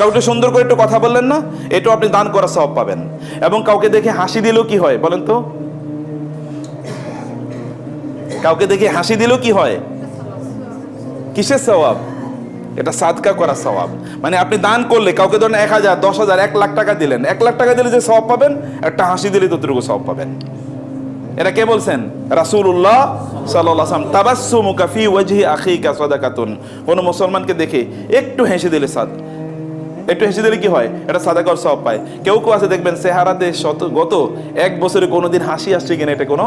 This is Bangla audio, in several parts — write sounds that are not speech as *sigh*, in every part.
কাউকে সুন্দর করে একটু কথা বললেন না, এটাও আপনি দান করার সব পাবেন। এবং কাউকে দেখে হাসি দিলেও কি হয়, বলেন তো? কাউকে দেখে হাসি দিলেও কি হয়? কিসের স্বভাব? এটা সাদকা করা স্বভাব। মানে আপনি দান করলে কাউকে ধরেন এক হাজার, দশ হাজার, এক লাখ টাকা দিলেন, এক লাখ টাকা দিলে যে সওয়াব পাবেন, একটা হাসি দিলে ততটুকু সওয়াব পাবেন। এটা কে বলছেন? রাসূলুল্লাহ সাল্লাল্লাহু আলাইহি ওয়াসাল্লাম। তাবাসসুমুকা ফি ওয়াজহি আখিকা সাদাকাতুন। কোন মুসলমানকে দেখে একটু হেসে দিলে সাদ। একটু হেসে দিলে কি হয়? এটা সাদাকর সব পায়। কেউ কেউ আছে, দেখবেন সেহারাতে শত, গত এক বছরে কোনোদিন হাসি আসছে কিনা এটা কোনো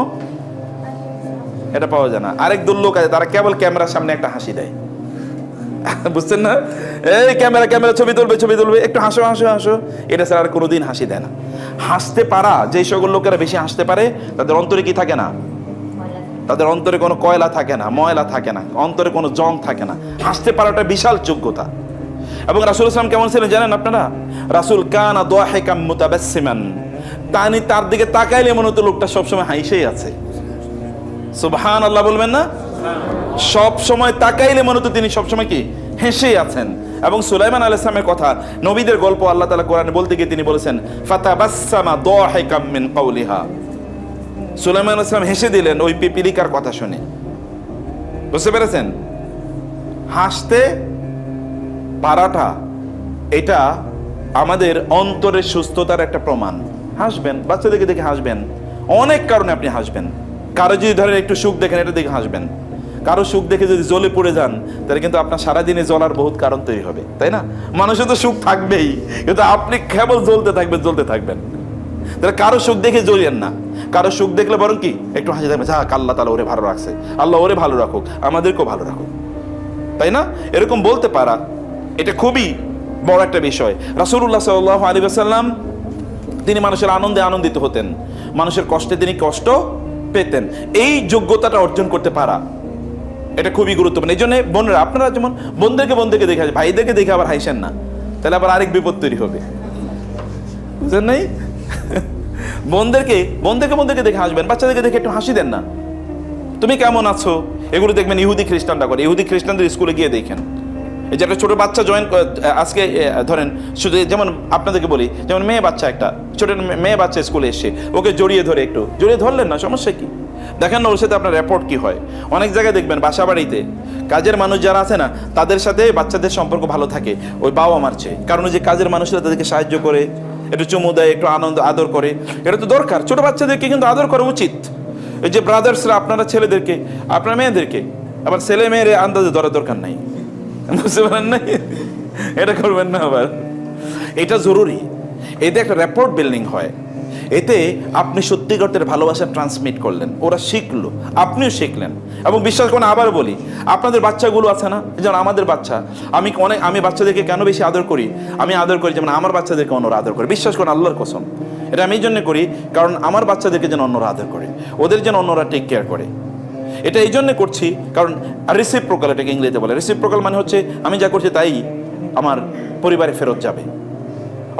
এটা পাওয়া যায় না। আরেক দল লোক আছে, তারা কেবল ক্যামেরার সামনে একটা হাসি দেয়। বুঝছেন না? এই ক্যামেরা ক্যামেরা, ছবি তুলবে ছবি তুলবে, একটু হাসো হাসো হাসো। এটা স্যার আর কোনোদিন হাসি দেয় না। হাসতে পারা যে সকল লোকেরা বেশি হাসতে পারে, তাদের অন্তরে কি থাকে না? তাদের অন্তরে কোনো কয়লা থাকে না, ময়লা থাকে না, অন্তরে কোনো জং থাকে না। হাসতে পারাটা বিশাল যোগ্যতা। এবং রাসুল ইসলাম কেমন ছিলেন জানেন আপনারা? রাসুল কানা দোয়াহেকাম মুতাবাসসিমান। তানি তার দিকে তাকাইলে মনে হতো লোকটা সবসময় হাইসেই আছে। সুবহান আল্লাহ বলবেন না? সব সময় তাকাইলে মনে হতো তিনি সবসময় কি? হেসেই আছেন। এবং সুলাইমান আল ইসলামের কথা, নবীদের গল্প আল্লাহ তালা কোরআনে বলতে গিয়ে তিনি বলেছেন, ফাতাবাসসামা দাহিকাম মিন কাউলিহা সুলাইমান ইসলাম হেসে দিলেন ওই পিপিলিকার কথা শুনে। বুঝতে পেরেছেন? হাসতে পারাটা এটা আমাদের অন্তরের সুস্থতার একটা প্রমাণ। হাসবেন, বাচ্চাদেরকে দেখে হাসবেন। অনেক কারণে আপনি হাসবেন। কারও যদি ধরেন একটু সুখ দেখেন, এটা দেখে হাসবেন। কারও সুখ দেখে যদি জ্বলে পড়ে যান, তাহলে কিন্তু আপনার সারাদিনে জ্বলার বহুত কারণ তৈরি হবে, তাই না? মানুষের তো সুখ থাকবেই, কিন্তু আপনি কেবল জ্বলতে থাকবেন জ্বলতে থাকবেন। তাহলে কারও সুখ দেখে জ্বলিয়েন না। কারও সুখ দেখলে বরং কি? একটু হাসি থাকবে, যাক, আল্লাহ তালা ওরে ভালো রাখছে। আল্লাহ ওরে ভালো রাখুক, আমাদেরকেও ভালো রাখুক। তাই না? এরকম বলতে পারা এটা খুবই বড় একটা বিষয়। রাসুল্লাহ সাল্লাহ আলী আসাল্লাম তিনি মানুষের আনন্দে আনন্দিত হতেন। মানুষের কষ্টে তিনি কষ্ট পেতেন। এই যোগ্যতাটা অর্জন করতে পারা, এটা খুবই গুরুত্বপূর্ণ। এই জন্য বোনরা, আপনারা যেমন বোনদেরকে বোনদেরকে দেখে ভাইদেরকে দেখে আবার হাসেন না। তাহলে আবার আরেক বিপদ তৈরি হবে। বুঝলেন নাই? *laughs* বোনদেরকে বোনদেরকে বোনদেরকে দেখে হাসবেন, বাচ্চাদেরকে দেখে একটু হাসি দেন না। তুমি কেমন আছো? এগুলো দেখবেন ইহুদি খ্রিস্টানরা করে। ইহুদি খ্রিস্টানদের স্কুলে গিয়ে দেখেন। এই যে একটা ছোটো বাচ্চা জয়েন আজকে ধরেন, শুধু যেমন আপনাদেরকে বলি, যেমন মেয়ে বাচ্চা একটা, ছোট মেয়ে বাচ্চা স্কুলে এসে, ওকে জড়িয়ে ধরে একটু। জড়িয়ে ধরলেন না, সমস্যা কি? দেখেন না ওর সাথে আপনার রেপোর্ট কি হয়। অনেক জায়গায় দেখবেন বাসা বাড়িতে কাজের মানুষ যারা আছে না, তাদের সাথে বাচ্চাদের সম্পর্ক ভালো থাকে, ওই বাবা মার চেয়ে। কারণ ওই যে কাজের মানুষরা তাদেরকে সাহায্য করে, একটু চুমু দেয়, একটু আনন্দ, আদর করে, এটা তো দরকার। ছোট বাচ্চাদেরকে কিন্তু আদর করা উচিত। এই যে ব্রাদার্সরা আপনারা ছেলেদেরকে, আপনার মেয়েদেরকে, আবার ছেলে মেয়ের আন্দাজে ধরার দরকার নাই। বুঝতে পারেন নাই? এটা করবেন না আবার। এটা জরুরি। এতে একটা রেপোর্ট বিল্ডিং হয়, এতে আপনি সত্যিকারের ভালোবাসা ট্রান্সমিট করলেন, ওরা শিখলো, আপনিও শিখলেন। এবং বিশ্বাস করেন, আবার বলি, আপনাদের বাচ্চাগুলো আছে না? যেমন আমাদের বাচ্চা, আমি অনেক, আমি বাচ্চাদেরকে কেন বেশি আদর করি? আমি আদর করি যেমন আমার বাচ্চাদেরকে অন্যরা আদর করে। বিশ্বাস করেন, আল্লাহর কসম। এটা আমি এই জন্য করি, কারণ আমার বাচ্চাদেরকে যেন অন্যরা আদর করে। ওদের যেন অন্যরা টেক কেয়ার করে। এটা এই জন্য করছি, কারণ রিসিভ প্রকাল এটাকে ইংরেজিতে বলে। রিসিভ প্রকাল মানে হচ্ছে, আমি যা করছি তাই আমার পরিবারে ফেরত যাবে।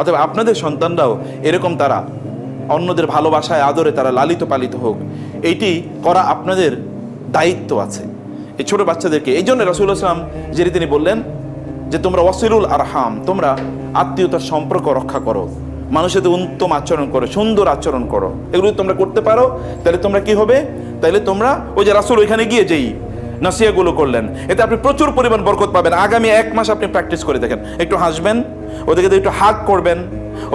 অতএব আপনাদের সন্তানরাও এরকম তারা, অন্যদের ভালোবাসায়, আদরে তারা লালিত পালিত হোক, এইটি করা আপনাদের দায়িত্ব আছে। এই ছোটো বাচ্চাদেরকে, এই জন্য রাসুল আসলাম যিনি তিনি বললেন যে, তোমরা ওয়াসিলুল আরহাম, তোমরা আত্মীয়তার সম্পর্ক রক্ষা করো, মানুষের উত্তম আচরণ করো, সুন্দর আচরণ করো। এগুলো তোমরা করতে পারো, তাহলে তোমরা কি হবে? তাহলে তোমরা ওই যে রাসুল ওইখানে গিয়ে যেই নাসিয়াগুলো করলেন, এতে আপনি প্রচুর পরিমাণ বরকত পাবেন। আগামী এক মাস আপনি প্র্যাকটিস করে দেখেন। একটু হাসবেন, ওদেরকে একটু হাক করবেন,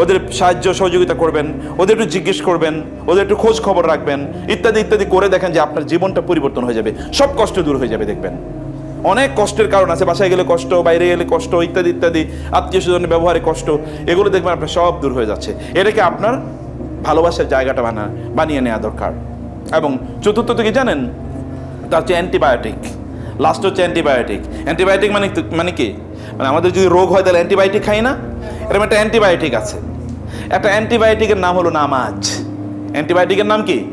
ওদের সাহায্য, সহযোগিতা করবেন, ওদের একটু জিজ্ঞেস করবেন, ওদের একটু খোঁজ খবর রাখবেন, ইত্যাদি ইত্যাদি করে দেখেন যে আপনার জীবনটা পরিবর্তন হয়ে যাবে। সব কষ্ট দূর হয়ে যাবে, দেখবেন। অনেক কষ্টের কারণ আছে। বাসায় গেলে কষ্ট, বাইরে গেলে কষ্ট, ইত্যাদি ইত্যাদি, আত্মীয় স্বজনের ব্যবহারে কষ্ট, এগুলো দেখবেন আপনার সব দূর হয়ে যাচ্ছে। এটাকে আপনার ভালোবাসার জায়গাটা বানা বানিয়ে নেওয়া দরকার। এবং চতুর্থ থেকে জানেন? তা হচ্ছে অ্যান্টিবায়োটিক। লাস্ট হচ্ছে অ্যান্টিবায়োটিক। অ্যান্টিবায়োটিক মানে মানে কি? মানে আমাদের যদি রোগ হয় তাহলে অ্যান্টিবায়োটিক খাই না? এরকম একটা অ্যান্টিবায়োটিক আছে। একটা অ্যান্টিবায়োটিকের নাম হলো নামাজ। অ্যান্টিবায়োটিকের নাম কি?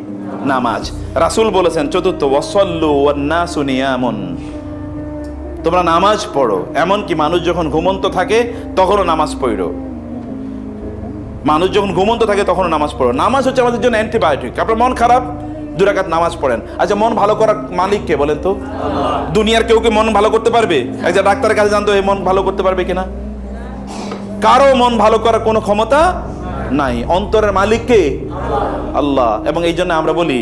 নামাজ। রাসূল বলেছেন, চতুর্থ ওয়াসল্লু ওয়ান্না সুনিয়ামন তোমরা নামাজ পড়ো। এমনকি মানুষ যখন ঘুমন্ত থাকে, তখনও নামাজ পড়ো। মানুষ যখন ঘুমন্ত থাকে, তখনও নামাজ পড়ো। নামাজ হচ্ছে আমাদের জন্য অ্যান্টিবায়োটিক। আপনার মন খারাপ? দুরাকাত নামাজ পড়েন। আচ্ছা মন ভালো করার মালিক কে বলেন তো? দুনিয়ার কেউ কি মন ভালো করতে পারবে? একজন ডাক্তারের কাছে জানতো এই মন ভালো করতে পারবে কিনা? কারও মন ভালো করার কোনো ক্ষমতা নাই। অন্তরের মালিককে আল্লাহ। এবং এই জন্য আমরা বলি,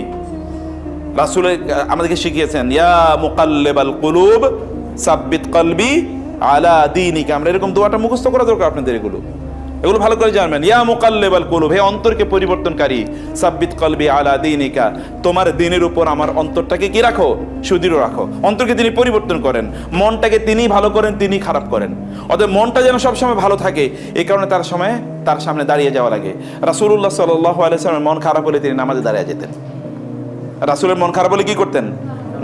রাসুল আমাদেরকে শিখিয়েছেন, ইয়া মুকাল্লেবাল কুলুব সাব্বিত কলবি আলা দিনিকা। আমরা এরকম দোয়াটা মুখস্থ করা দরকার আপনাদের এগুলো। এগুলো ভালো করে জানবেন। ইয়া মুকাল্লেবাল কুলুব, হে অন্তরকে পরিবর্তনকারী, সাব্বিত কলবি আলা দিনিকা, তোমার দিনের উপর আমার অন্তরটাকে কি রাখো? সুদৃঢ় রাখো। অন্তরকে তিনি পরিবর্তন করেন। মনটাকে তিনি ভালো করেন, তিনি খারাপ করেন। অতএব মনটা যেন সবসময় ভালো থাকে এই কারণে তার সময় তার সামনে দাঁড়িয়ে যাওয়া লাগে। রাসূলুল্লাহ সাল্লাল্লাহু আলাইহি সাল্লামের মন খারাপ হলে তিনি নামাজে দাঁড়িয়ে যেতেন। রাসুলের মন খারাপ হলে কি করতেন?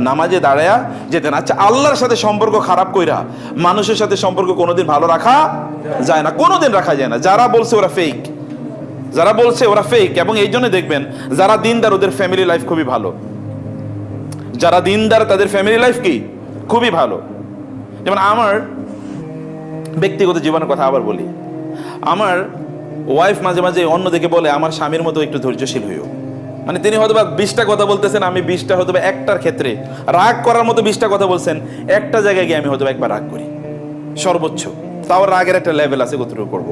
নামাজে দাঁড়ায়া যেতেন আচ্ছা আল্লাহর সাথে সম্পর্ক খারাপ কইরা মানুষের সাথে সম্পর্ক কোনোদিন ভালো রাখা যায় না, কোনোদিন রাখা যায় না। যারা বলছে ওরা ফেক যারা বলছে ওরা ফেক এবং এই জন্য দেখবেন যারা দিনদার ওদের ফ্যামিলি লাইফ খুবই ভালো। যারা দিনদার তাদের ফ্যামিলি লাইফ কি? খুবই ভালো। যেমন আমার ব্যক্তিগত জীবনের কথা আবার বলি। আমার ওয়াইফ মাঝে মাঝে অন্যদিকে বলে, আমার স্বামীর মতো একটু ধৈর্যশীল হইও। মানে তিনি হয়তো বা বিশটা কথা বলতেছেন, আমি বিশটা হয়তো বা একটার ক্ষেত্রে রাগ করার মতো বিশটা কথা বলছেন, একটা জায়গায় গিয়ে আমি হয়তো একবার রাগ করি। সর্বোচ্চ। তাও রাগের একটা লেভেল আছে কতটুকু করব।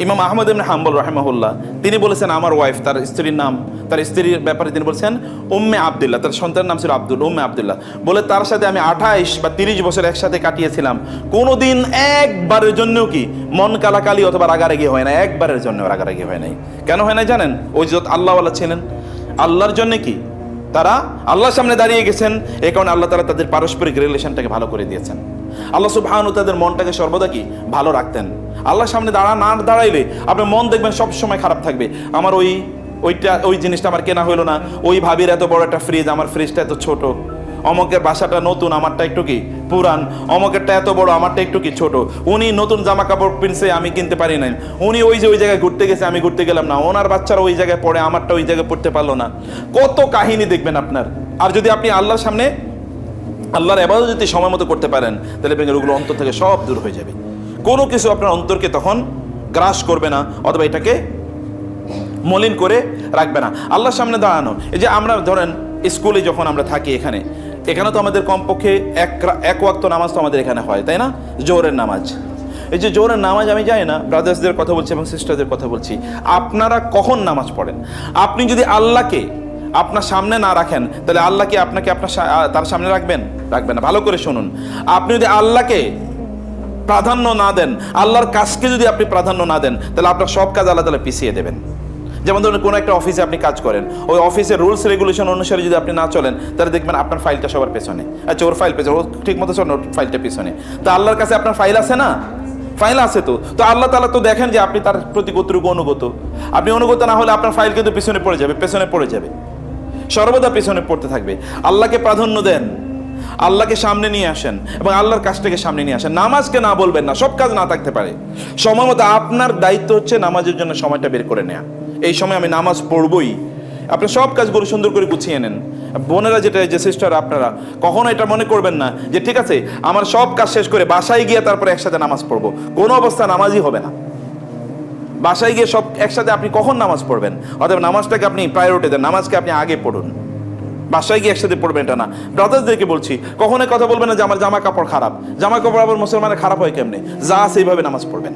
ইমাম আহমদ ইবনে হাম্বল রাহেমাহুল্লাহ, তিনি বলেছেন, আমার ওয়াইফ তার স্ত্রীর নাম, তার স্ত্রীর ব্যাপারে তিনি বলছেন, উম্মে আবদুল্লাহ, তার সন্তানের নাম ছিল আব্দুল, উম্মে আবদুল্লাহ। বলে, তার সাথে আমি আঠাইশ বা তিরিশ বছর একসাথে কাটিয়েছিলাম। কোনোদিন একবারের জন্যও কি মন কালাকালি অথবা রাগারাগি হয় না একবারের জন্য রাগারাগি হয় নাই। কেন হয় না জানেন? ওই যে আল্লাহওয়ালা ছিলেন। আল্লাহর জন্য কি? তারা আল্লাহর সামনে দাঁড়িয়ে গেছেন এই কারণে আল্লাহ তারা তাদের পারস্পরিক রিলেশনটাকে ভালো করে দিয়েছেন। আল্লাহ সুবহানু তাদের মনটাকে সর্বদা কি? ভালো রাখতেন। আল্লাহর সামনে দাঁড়া, না দাঁড়াইলে আপনার মন দেখবেন সব সময় খারাপ থাকবে। আমার ওই, ওইটা, ওই জিনিসটা আমার কেনা হইল না। ওই ভাবির এত বড় একটা ফ্রিজ আমার ফ্রিজটা এত ছোট। অমকের বাসাটা নতুন, আমারটা একটু কি পুরান? অমকেরটা এত বড়, আমারটা একটু কি ছোট? উনি নতুন জামা কাপড় কিনছে আমি কিনতে পারি নাই। উনি ওই যে ওই জায়গায় ঘুরতে গেছে, আমি ঘুরতে গেলাম না। ওনার বাচ্চারা ওই জায়গায় পড়ে, আমারটা ওই জায়গায় পড়তে পারল না। কত কাহিনী দেখবেন আপনার। আর যদি আপনি আল্লাহর সামনে, আল্লাহর এবাদত যদি সময় মতো করতে পারেন, তাহলে দেখবেন ওগুলো অন্তর থেকে সব দূর হয়ে যাবে। কোনো কিছু আপনার অন্তরকে তখন গ্রাস করবে না, অথবা এটাকে মলিন করে রাখবে না। আল্লাহর সামনে দাঁড়ানো। এই যে আমরা ধরেন, স্কুলে যখন আমরা থাকি এখানে এখানে তো আমাদের কমপক্ষে এক এক ওয়াক্ত নামাজ তো আমাদের এখানে হয়, তাই না? জোহরের নামাজ। এই যে জোহরের নামাজ আমি জানি না ব্রাদার্সদের কথা বলছি এবং সিস্টারদের কথা বলছি। আপনারা কখন নামাজ পড়েন? আপনি যদি আল্লাহকে আপনার সামনে না রাখেন, তাহলে আল্লাহকে আপনাকে আপনার তার সামনে রাখবেন? রাখবেন না। ভালো করে শুনুন। আপনি যদি আল্লাহকে প্রাধান্য না দেন, আল্লাহর কাজকে যদি আপনি প্রাধান্য না দেন, তাহলে আপনার সব কাজ আল্লাহ তালা পিছিয়ে দেবেন। যেমন ধরুন কোনো একটা অফিসে আপনি কাজ করেন, ওই অফিসের রুলস রেগুলেশন অনুসারে যদি আপনি না চলেন, তাহলে দেখবেন আপনার ফাইলটা সবার পেছনে। আচ্ছা ওর ফাইল পেছনে, ও ঠিক মতো চলেন ওর ফাইলটা পিছনে। তো আল্লাহর কাছে আপনার ফাইল আছে না? ফাইল আছে তো। তো আল্লাহ তালা তো দেখেন যে আপনি তার প্রতি কতটুকু অনুগত। আপনি অনুগত না হলে আপনার ফাইল কিন্তু পিছনে পড়ে যাবে, পেছনে পড়ে যাবে। সর্বদা পেছনে পড়তে থাকবে। আল্লাহকে প্রাধান্য দেন। আল্লাহকে সামনে নিয়ে আসেন এবং আল্লাহর কাজটাকে সামনে নিয়ে আসেন। নামাজকে না বলবেন না, সব কাজ না থাকতে পারে। সময় মতো আপনার দায়িত্ব হচ্ছে নামাজের জন্য সময়টা বের করে নেওয়া এই সময় আমি নামাজ পড়বই। আপনি সব কাজগুলো সুন্দর করে গুছিয়ে নেন। বোনেরা যেটা, যে সিস্টার আপনারা, কখনো এটা মনে করবেন না যে, ঠিক আছে, আমার সব কাজ শেষ করে বাসায় গিয়ে তারপরে একসাথে নামাজ পড়ব। কোনো অবস্থা নামাজই হবে না। বাসায় গিয়ে সব একসাথে আপনি কখন নামাজ পড়বেন? অতএব নামাজটাকে আপনি প্রায়োরিটি দেন, নামাজকে আপনি আগে পড়ুন। বাসায় গিয়ে একসাথে পড়বেন এটা না। ব্রাদার্সদেরকে বলছি, কখনোই কথা বলবেন না যে আমার জামা কাপড় খারাপ। জামা কাপড় আবার মুসলমানের খারাপ হয় কেমনে? যা সেইভাবে নামাজ পড়বেন।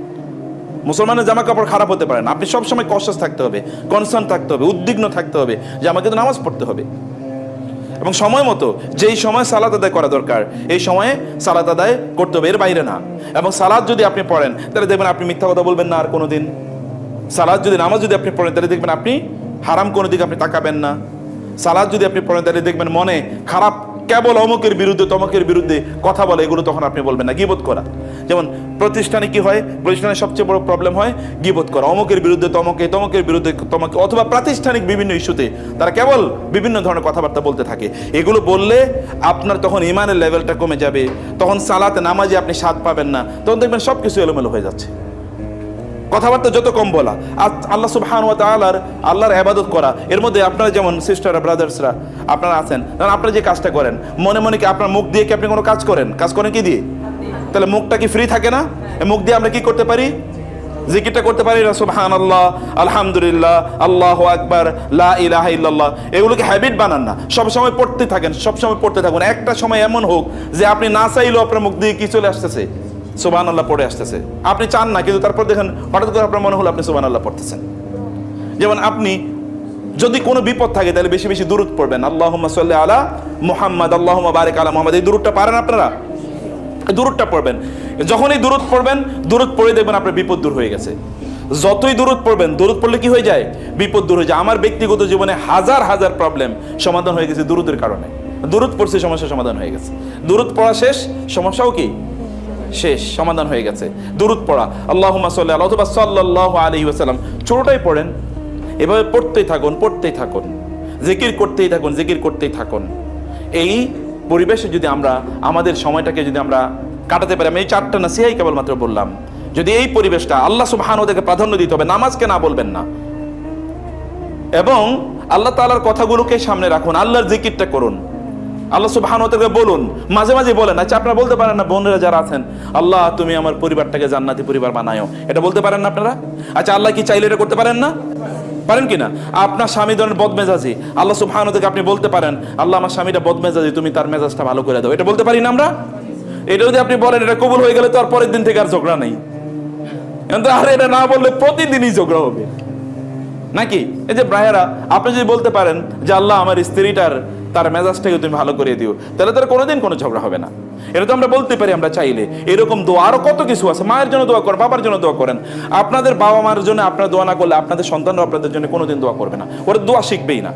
মুসলমানের জামা কাপড় খারাপ হতে পারে না। আপনি সবসময় কনসাস থাকতে হবে কনসার্ন থাকতে হবে, উদ্বিগ্ন থাকতে হবে যে আমাকে তো নামাজ পড়তে হবে। এবং সময় মতো যেই সময় সালাত আদায় করা দরকার, এই সময়ে সালাত আদায় করতে হবে, এর বাইরে না। এবং সালাদ যদি আপনি পড়েন, তাহলে দেখবেন আপনি মিথ্যা কথা বলবেন না আর কোনোদিন। সালাদ যদি, নামাজ যদি আপনি পড়েন, তাহলে দেখবেন আপনি হারাম কোনো দিকে আপনি তাকাবেন না। সালাদ যদি আপনি পড়েন, তাহলে দেখবেন মনে খারাপ কেবল অমুকের বিরুদ্ধে, তমকের বিরুদ্ধে কথা বলে, এগুলো তখন আপনি বলবেন না। গিবোধ করা। যেমন প্রতিষ্ঠানে কি হয়? প্রতিষ্ঠানে সবচেয়ে বড় প্রবলেম হয় গিবোধ করা। অমুকের বিরুদ্ধে তমকে, তমকের বিরুদ্ধে তমকে, অথবা প্রাতিষ্ঠানিক বিভিন্ন ইস্যুতে তারা কেবল বিভিন্ন ধরনের কথাবার্তা বলতে থাকে। এগুলো বললে আপনার তখন ইমানের লেভেলটা কমে যাবে। তখন সালাতে নামাজে আপনি স্বাদ পাবেন না। তখন দেখবেন সব কিছু এলোমেলো হয়ে যাচ্ছে। কথাবার্তা যত কম বলা, আর আল্লাহ সুবহান ওয়া তাআলার, আল্লাহর ইবাদত করা, এর মধ্যে আপনারা যেমন সিস্টার ব্রাদার্সরা আপনারা আছেন কারণ আপনারা যে কাজটা করেন, মনে মনে কি আপনার মুখ দিয়ে কি আপনি কোনো কাজ করেন? কাজ করেন কি দিয়ে? তাহলে মুখটা কি ফ্রি থাকে না? মুখ দিয়ে আমরা কি করতে পারি? জিকিরটা করতে পারি না? সুবহান আল্লাহ আলহামদুলিল্লাহ, আল্লাহ আকবার, লা ইলাহা ইল্লাল্লাহ। এগুলোকে হ্যাবিট বানান না। সব সময় পড়তে থাকেন সব সময় পড়তে থাকুন। একটা সময় এমন হোক যে আপনি না চাইলেও আপনার মুখ দিয়ে কি চলে আসতেছে? সুবান আল্লাহ পড়ে আসতেছে। আপনি চান না, কিন্তু তারপর দেখেন হঠাৎ করে আপনার মনে হলো আপনি সুবান আল্লাহ পড়তেছেন। যেমন আপনি যদি কোনো বিপদ থাকে, তাহলে বেশি বেশি দূরত পড়বেন। আল্লাহ সাল্লি আলা মোহাম্মদ আল্লাহ বারেক আলা মোহাম্মদ। এই দূরটা পারেন আপনারা? দূরতটা পড়বেন। যখনই দূরত পড়বেন দূরত পড়ে দেখবেন আপনার বিপদ দূর হয়ে গেছে। যতই দূরত পড়বেন দূরত পড়লে কি হয়ে যায়? বিপদ দূর হয়ে যায়। আমার ব্যক্তিগত জীবনে হাজার হাজার প্রবলেম সমাধান হয়ে গেছে দূরতের কারণে। দূরত পড়ছে, সমস্যা সমাধান হয়ে গেছে। দূরত পড়া শেষ, সমস্যাও কি? শেষ, সমাধান হয়ে গেছে। দূরত পড়া। আল্লাহ সাল্লাহ অথবা সাল্লাহ আলী ওসাল্লাম ছোটটাই পড়েন, এভাবে পড়তেই থাকুন পড়তেই থাকুন। জিকির করতেই থাকুন, জিকির করতেই থাকুন। এই পরিবেশে যদি আমরা, আমাদের সময়টাকে যদি আমরা কাটাতে পারি, আমি এই চারটা না সিহাই কেবলমাত্র বললাম। যদি এই পরিবেশটা আল্লাহ সুবহান ওদেরকে প্রাধান্য দিতে হবে, নামাজকে না বলবেন না। এবং আল্লাহ তাআলার কথাগুলোকে সামনে রাখুন, আল্লাহর জিকিরটা করুন। আল্লাহ সুবহান ওদেরকে বলুন, মাঝে মাঝে বলেন আচ্ছা আপনারা বলতে পারেন না, বোনেরা যারা আছেন, আল্লাহ তুমি আমার পরিবারটাকে জান্নাতি পরিবার বানায়ো। এটা বলতে পারেন না আপনারা? আচ্ছা আল্লাহ কি চাইলে এটা করতে পারেন না? পারেন কি না? আপনার স্বামী ধরেন বদমেজাজি। আল্লাহ সুবহান থেকে আপনি বলতে পারেন, আল্লাহ আমার স্বামীটা বদমেজাজি, তুমি তার মেজাজটা ভালো করে দাও। এটা বলতে পারি না আমরা? এটা যদি আপনি বলেন, এটা কবুল হয়ে গেলে তো আর পরের দিন থেকে আর ঝগড়া নেই। আর এটা না বললে প্রতিদিনই ঝগড়া হবে। নাকি? এই যে ব্রাহেরা আপনি যদি বলতে পারেন যে আল্লাহ আমার স্ত্রীটার তার মেজাজটাকে তুমি ভালো করে দিও, তাহলে তার কোনোদিন কোনো ঝগড়া হবে না। এটা তো আমরা বলতে পারি আমরা চাইলে। এরকম দোয়া, আরও কত কিছু আছে, মায়ের জন্য দোয়া করেন, বাবার জন্য দোয়া করেন। আপনাদের বাবা মার জন্য আপনার দোয়া না করলে আপনাদের সন্তানরা আপনাদের জন্য কোনোদিন দোয়া করবে না। ওরা দোয়া শিখবেই না।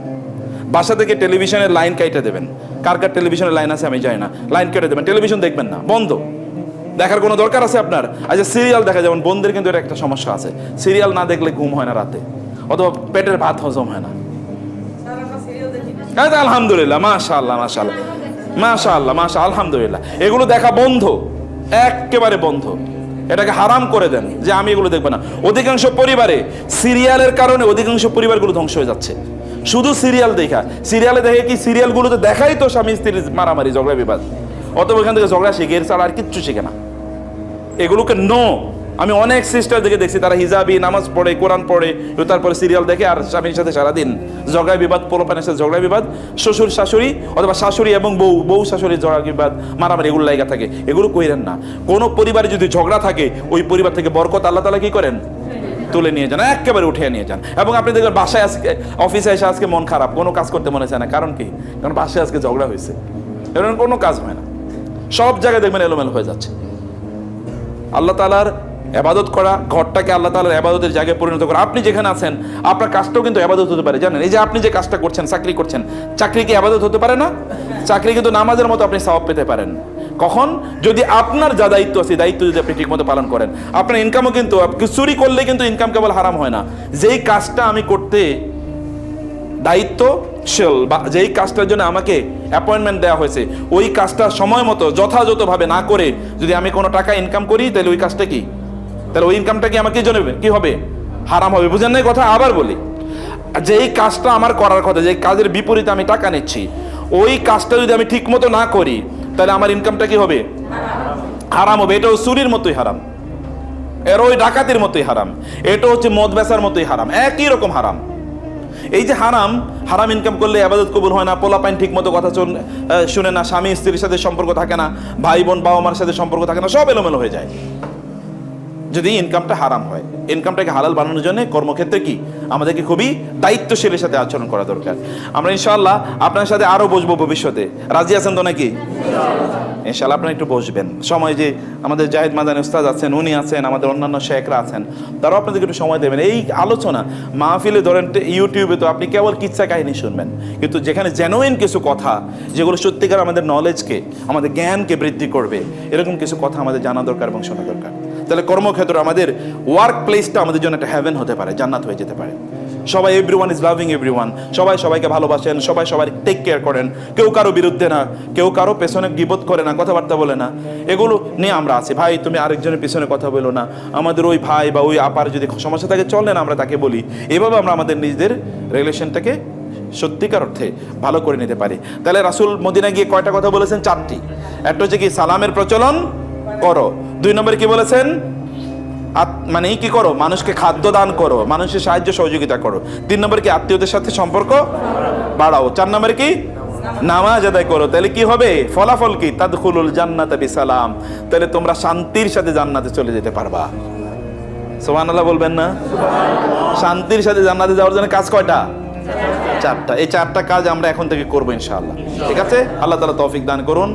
বাসা থেকে টেলিভিশনের লাইন কাইটে দেবেন। কার কার টেলিভিশনের লাইন আছে আমি জানি না। লাইন কেটে দেবেন, টেলিভিশন দেখবেন না, বন্ধ। দেখার কোনো দরকার আছে আপনার? আচ্ছা সিরিয়াল দেখা যেমন বোনদের কিন্তু এটা একটা সমস্যা আছে। সিরিয়াল না দেখলে ঘুম হয় না রাতে। অথবা পেটের ভাত হজম হয় না। আলহামদুলিল্লাহ মাশা আল্লাহ মাশা আল্লাহ মাশা আল্লাহ মাশা আলহামদুলিল্লাহ। এগুলো দেখা বন্ধ, একেবারে বন্ধ। এটাকে হারাম করে দেন যে আমি এগুলো দেখব না। অধিকাংশ পরিবারে সিরিয়ালের কারণে অধিকাংশ পরিবারগুলো ধ্বংস হয়ে যাচ্ছে। শুধু সিরিয়াল দেখা। সিরিয়ালে দেখে কি সিরিয়ালগুলোতে দেখাই তো স্বামী স্ত্রীর মারামারি, ঝগড়া, বিবাদ? অতএব এখান থেকে ঝগড়া শিখে, এর ছাড়া আর কিচ্ছু শিখে না। এগুলোকে নো আমি অনেক সিস্টার দেখে দেখছি, তারা হিজাবি, নামাজ পড়ে, কোরআন পড়ে তারপরে সিরিয়াল দেখে আর স্বামীর সাথে সারাদিন ঝগড়া বিবাদ পোলোপানের সাথে ঝগড়া বিবাদ, শ্বশুর, শাশুড়ি অথবা শাশুড়ি এবং বউ বউ শাশুড়ি ঝগড়া বিবাদ, মারামারি এগুলো লাগা থাকে, এগুলো কইরেন না। কোনো পরিবারে যদি ঝগড়া থাকে, ওই পরিবার থেকে বরকত আল্লাহ তালা কি করেন? তুলে নিয়ে যান, একেবারে উঠে নিয়ে যান। এবং আপনি দেখবেন বাসায় আজকে অফিসে এসে আজকে মন খারাপ, কোনো কাজ করতে মনে চায় না। কারণ কি? কারণ বাসায় আজকে ঝগড়া হয়েছে। এরকম কোনো কাজ হয় না। সব জায়গায় দেখবেন এলোমেলো হয়ে যাচ্ছে। আল্লাহ তালার এবাদত করা, ঘরটাকে আল্লাহ তালার এবাদতের জায়গায় পরিণত করা। আপনি যেখানে আছেন, আপনার কাজটাও কিন্তু এবাদত হতে পারে, জানেন? এই যে আপনি যে কাজটা করছেন, চাকরি করছেন, চাকরি কি এবাদত হতে পারে না? চাকরি কিন্তু নামাজের মতো আপনি সওয়াব পেতে পারেন। কখন? যদি আপনার যা দায়িত্ব আছে দায়িত্ব যদি আপনি ঠিকমতো পালন করেন। আপনার ইনকামও কিন্তু চুরি করলে কিন্তু ইনকাম কেবল হারাম হয় না। যেই কাজটা আমি করতে দায়িত্বশীল বা যেই কাজটার জন্য আমাকে অ্যাপয়েন্টমেন্ট দেওয়া হয়েছে, ওই কাজটা সময় মতো যথাযথভাবে না করে যদি আমি কোনো টাকা ইনকাম করি, তাহলে ওই কাজটা কি? তাহলে ওই ইনকামটা কি আমার আমাকে জন্য কি হবে? হারাম হবে। বুঝেন না এই কথা? আবার বলি। যেই কাজটা আমার করার কথা, যে কাজের বিপরীতে আমি টাকা নিচ্ছি, ওই কাজটা যদি আমি ঠিক মতো না করি, তাহলে আমার ইনকামটা কি হবে? হারাম হবে। এটাও চুরির মতোই হারাম। এর ওই ডাকাতির মতোই হারাম। এটা হচ্ছে মদ বেচার মতোই হারাম। একই রকম হারাম। এই যে হারাম হারাম ইনকাম করলে আবাদত কবুল হয় না পোলা পাইন ঠিক মতো কথা শুনে না, স্বামী, স্ত্রীর সাথে সম্পর্ক থাকে না, ভাই, বোন বাবা মার সাথে সম্পর্ক থাকে না, সব এলোমেলো হয়ে যায়। যদি ইনকামটা হারাম হয় ইনকামটাকে হালাল বানানোর জন্য কর্মক্ষেত্রে কি? আমাদেরকে খুবই দায়িত্বশীলের সাথে আচরণ করা দরকার। আমরা ইনশাআল্লাহ আপনার সাথে আরও বসবো ভবিষ্যতে। রাজি আছেন তো নাকি? ইনশাআল্লাহ আপনারা একটু বসবেন। সময় যে আমাদের জাহিদ মাদানি উস্তাদ আছেন, উনি আছেন, আমাদের অন্যান্য শেখরা আছেন, তারাও আপনাদেরকে একটু সময় দেবেন। এই আলোচনা মাহফিলে ধরেন ইউটিউবে তো আপনি কেবল কিচ্ছা কাহিনী শুনবেন। কিন্তু যেখানে জেনুইন কিছু কথা, যেগুলো সত্যিকার আমাদের নলেজকে আমাদের জ্ঞানকে বৃদ্ধি করবে, এরকম কিছু কথা আমাদের জানা দরকার এবং শোনা দরকার। তাহলে কর্মক্ষেত্র আমাদের ওয়ার্ক প্লেসটা আমাদের জন্য একটা হ্যাভেন হতে পারে, জান্নাত হয়ে যেতে পারে। সবাই everyone is loving everyone সবাই সবাইকে ভালোবাসেন, সবাই সবাই টেক কেয়ার করেন। কেউ কারও বিরুদ্ধে না, কেউ কারও পেছনে গিবোধ করে না, কথাবার্তা বলে না। এগুলো নিয়ে আমরা আছি। ভাই, তুমি আরেকজনের পেছনে কথা বলো না। আমাদের ওই ভাই বা ওই আপার যদি সমস্যা থাকে, চলেন আমরা তাকে বলি। এভাবে আমরা আমাদের নিজেদের রিলেশনটাকে সত্যিকার অর্থে ভালো করে নিতে পারি। তাহলে রাসুল মদিনা গিয়ে কয়টা কথা বলেছেন? চারটি। একটা হচ্ছে কি সালামের প্রচলন করো। দুই নম্বরে কি বলেছেন? মানে কি করো? মানুষকে খাদ্য দান করো, মানুষের সাহায্য সহযোগিতা করো। তিন নম্বরে কি আত্মীয়দের সাথে সম্পর্ক? বাড়াও। চার নম্বরে কি? নামাজ আদায় করো। তাহলে কি হবে? ফলাফল কি? তাদখুলুল জান্নাতে সালাম তাহলে তোমরা শান্তির সাথে জান্নাতে চলে যেতে পারবা। সুবহানাল্লাহ বলবেন না? শান্তির সাথে জান্নাতে যাওয়ার জন্য কাজ কয়টা? চারটা। এই চারটা কাজ আমরা এখন থেকে করব ইনশাআল্লাহ। ঠিক আছে? আল্লাহ তালা তৌফিক দান করুন।